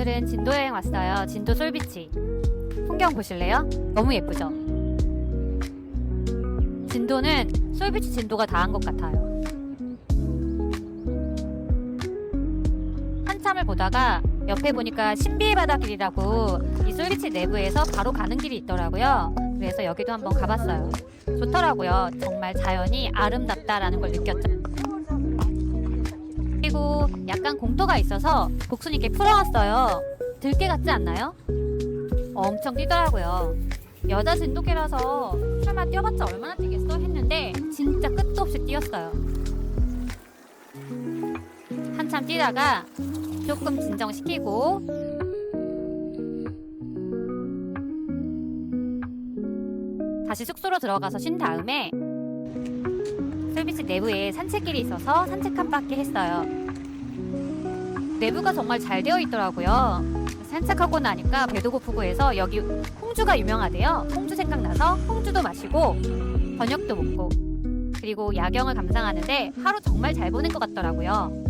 오늘은 진도 여행 왔어요. 진도 솔비치. 풍경 보실래요? 너무 예쁘죠? 진도는 솔비치 진도가 다 한 것 같아요. 한참을 보다가 옆에 보니까 신비의 바다 길이라고 이 솔비치 내부에서 바로 가는 길이 있더라고요. 그래서 여기도 한번 가봤어요. 좋더라고요. 정말 자연이 아름답다라는 걸 느꼈죠. 약간 공터가 있어서 복순이께 풀어왔어요. 들깨 같지 않나요? 엄청 뛰더라고요. 여자 진돗개라서 설마 뛰어봤자 얼마나 뛰겠어 했는데 진짜 끝도 없이 뛰었어요. 한참 뛰다가 조금 진정시키고 다시 숙소로 들어가서 쉰 다음에 솔비치 내부에 산책길이 있어서 산책 한 바퀴 했어요. 내부가 정말 잘 되어 있더라고요. 산책하고 나니까 배도 고프고 해서 여기 홍주가 유명하대요. 홍주 생각나서 홍주도 마시고 저녁도 먹고 그리고 야경을 감상하는데 하루 정말 잘 보낸 것 같더라고요.